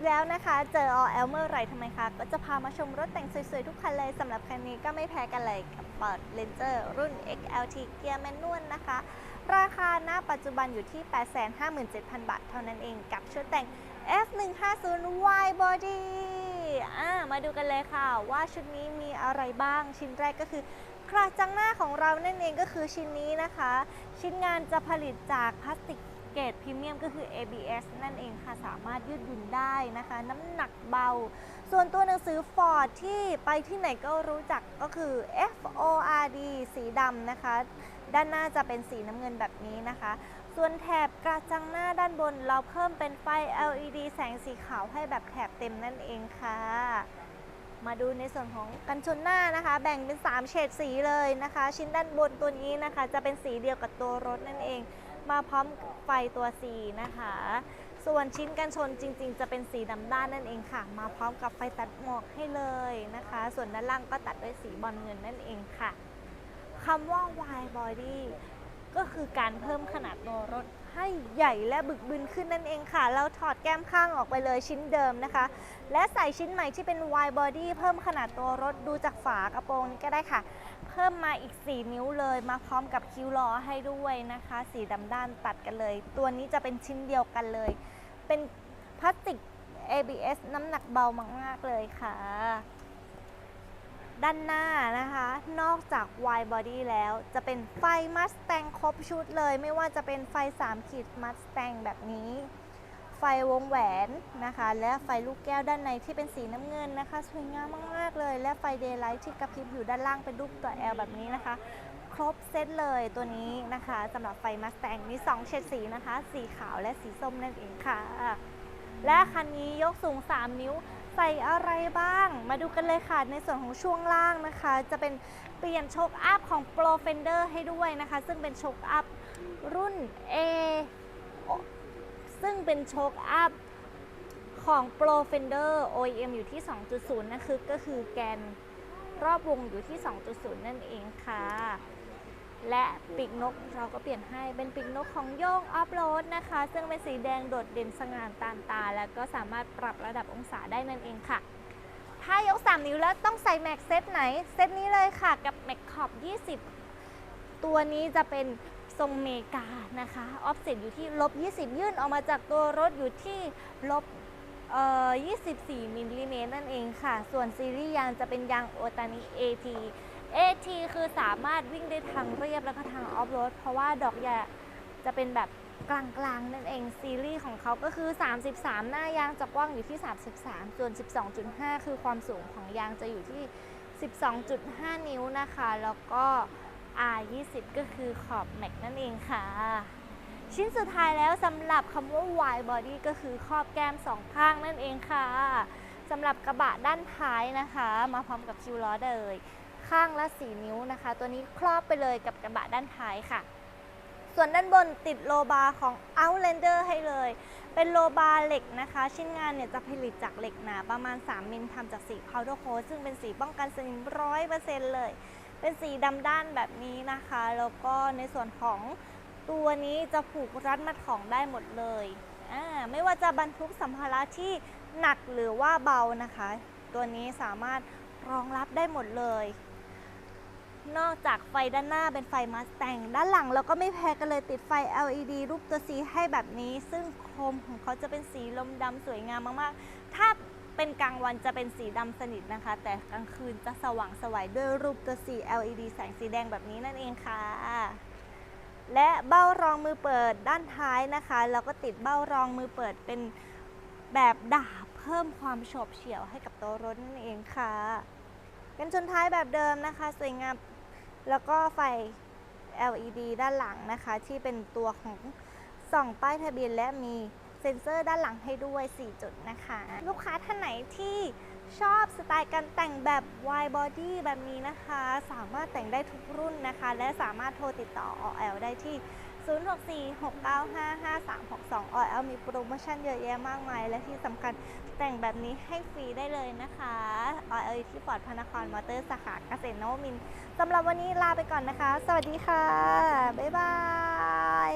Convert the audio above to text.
กแล้วนะคะเจอออแอลเมื่อไรทำไมคะก็จะพามาชมรถแต่งสวยๆ ทุกคันเลยสำหรับคันนี้ก็ไม่แพ้กันเลยกับ Ford Ranger รุ่น XLT เกียร์แมนนวลนะคะ ราคาณปัจจุบันอยู่ที่ 857,000 บาทเท่านั้นเองกับชุดแต่ง F150 Y Body มาดูกันเลยค่ะว่าชุดนี้มีอะไรบ้าง ชิ้นแรกก็คือกระจังหน้าของเรานั่นเองก็คือชิ้นนี้นะคะ ชิ้นงานจะผลิตจากพลาสติก เกรดพรีเมียมก็คือ ABS นั่นเองค่ะ สามารถยืดหยุ่นได้นะคะ น้ำหนักเบา ส่วนตัวหนังสือ Ford ที่ไปที่ไหนก็รู้จักก็คือ FORD สีดำนะคะ ด้านหน้าจะเป็นสีน้ำเงินแบบนี้นะคะ ส่วนแถบกระจังหน้าด้านบน เราเพิ่มเป็นไฟ LED แสงสีขาวให้แบบแถบเต็มนั่นเองค่ะมาดูในส่วนของกันชนหน้านะคะ แบ่งเป็น 3 เฉดสีเลยนะคะ ชิ้นด้านบนตัวนี้นะคะ จะเป็นสีเดียวกับตัวรถนั่นเอง มาพร้อมไฟตัว C นะคะ ส่วนชิ้นกันชนจริง ๆ จะเป็นสีดำด้านนั่นเองค่ะ มาพร้อมกับไฟตัดหมอกให้เลยนะคะ ส่วนด้านล่างก็ตัดด้วยสีบอลเงินนั่นเองค่ะคำว่า wide body ก็คือการเพิ่มขนาดตัวรถให้ใหญ่และบึกบึนขึ้นนั่นเองค่ะ เราถอดแก้มข้างออกไปเลยชิ้นเดิมนะคะ และใส่ชิ้นใหม่ที่เป็น wide body เพิ่มขนาดตัวรถดูจากฝากระโปรงนี้ก็ได้ค่ะ เพิ่มมาอีก 4 นิ้วเลย มาพร้อมกับคิ้วล้อให้ด้วยนะคะ สีดำด้านตัดกันเลย ตัวนี้จะเป็นชิ้นเดียวกันเลย เป็นพลาสติก ABS น้ำหนักเบามาก ๆ เลยค่ะ ด้านหน้านะคะ นอกจาก wide body แล้วจะเป็นไฟ Mustang ครบชุดเลย ไม่ว่าจะเป็นไฟ 3 ขีด Mustang แบบนี้ ไฟวงแหวนนะคะ และไฟลูกแก้วด้านในที่เป็นสีน้ำเงินนะคะ สวยงามมาก ๆ เลย และไฟ daylight ที่กระพริบอยู่ด้านล่างเป็นรูปตัว L แบบนี้นะคะ ครบเซตเลยตัวนี้นะคะสำหรับไฟ Mustang มี 2 เฉดสีนะคะ สีขาวและสีส้มนั่นเองค่ะ และคันนี้ยกสูง 3 นิ้วใส่อะไรบ้าง มาดูกันเลยค่ะในส่วนของช่วงล่างนะคะ จะเป็นเปลี่ยนโชคอัพของ Pro Fender ให้ด้วยนะคะ ซึ่งเป็นโชคอัพรุ่น A ซึ่งเป็นโชคอัพของ Pro Fender OEM อยู่ที่ 2.0นะคือก็คือแกนรอบวงอยู่ที่ 2.0 นั่นเองค่ะ และปีกนกเราก็เปลี่ยนให้เป็นปีกนกของโยงออฟโรดนะคะ ซึ่งเป็นสีแดงโดดเด่นสง่าตาตา แล้วก็สามารถปรับระดับองศาได้นั่นเองค่ะ ถ้ายก 3 นิ้วแล้วต้องใส่แม็กเซตไหน เซตนี้เลยค่ะกับแม็กขอบ 20 ตัวนี้จะเป็น ทรงเมกานะคะออฟเซ็ตอยู่ที่ลบ 20 ยื่นออกมาจากตัวรถอยู่ที่ลบเอ่อ24 มิลลิเมตรนั่นเองค่ะ ส่วนซีรีส์ยางจะเป็นยางโอตานิ AT AT คือสามารถวิ่งได้ทางเรียบแล้วก็ทางออฟโรด เพราะว่าดอกยาจะเป็นแบบกลางๆ นั่นเอง ซีรีส์ของเขาก็คือ 33 หน้ายางจะกว้างอยู่ที่ 33 ส่วน 12.5 คือความสูงของยางจะอยู่ที่ 12.5 นิ้วนะคะ แล้วก็ R20 ก็คือขอบแม็กนั่นเองค่ะ ชิ้นสุดท้ายแล้วสำหรับคำว่า wide body ก็คือครอบแก้มสองข้างนั่นเองค่ะสำหรับกระบะด้านท้ายนะคะ มาพร้อมกับคิวล้อเลยข้างละ 4 นิ้วนะคะ ตัวนี้ครอบไปเลยกับกระบะด้านท้ายค่ะ ส่วนด้านบนติดโลบาร์ของ Outlander ให้เลย เป็นโลบาร์เหล็กนะคะ ชิ้นงานเนี่ยจะผลิตจากเหล็กหนาประมาณ 3 มิลทำจากสี powder coat ซึ่งเป็นสีป้องกันสนิมร้อยเปอร์เซ็นต์เลย เป็นสีดำด้านแบบนี้นะคะ แล้วก็ในส่วนของตัวนี้จะผูกรัดมัดของได้หมดเลยไม่ว่าจะบรรทุกสัมภาระที่หนักหรือว่าเบานะคะ ตัวนี้สามารถรองรับได้หมดเลย นอกจากไฟด้านหน้าเป็นไฟมาส t ตงด้านหลังเราก็ไม่แพ้กันเลยติดไฟ LED รูปตัว C ให้แบบนี้ ซึ่งโคมของเขาจะเป็นสีลมดำสวยงามมากๆ ถ้า เป็นกลางวันจะเป็นสีดำสนิทนะคะ แต่กลางคืนจะสว่างสวยด้วยรูปตัว C LED แสงสีแดงแบบนี้นั่นเองค่ะ และเบ้ารองมือเปิดด้านท้ายนะคะ เราก็ติดเบ้ารองมือเปิดเป็นแบบดาบเพิ่มความโฉบเฉี่ยวให้กับตัวรถนั่นเองค่ะกันชนท้ายแบบเดิมนะคะ สวยงามแล้วก็ไฟ LED ด้านหลังนะคะ ที่เป็นตัวของส่องป้ายทะเบียนและมี เซ็นเซอร์ด้านหลังให้ด้วย 4 จุดนะคะ ลูกค้าท่านไหนที่ชอบสไตล์การแต่งแบบ wide body แบบนี้นะคะ สามารถแต่งได้ทุกรุ่นนะคะ และสามารถโทรติดต่อ OL ได้ที่ 0646955362 OL มีโปรโมชั่นเยอะแยะมากมาย และที่สำคัญแต่งแบบนี้ให้ฟรีได้เลยนะคะ OL อยู่ที่ฟอร์ดพนครมอเตอร์สาขาเกษตรนวมินสำหรับวันนี้ลาไปก่อนนะคะ สวัสดีค่ะ บ๊ายบาย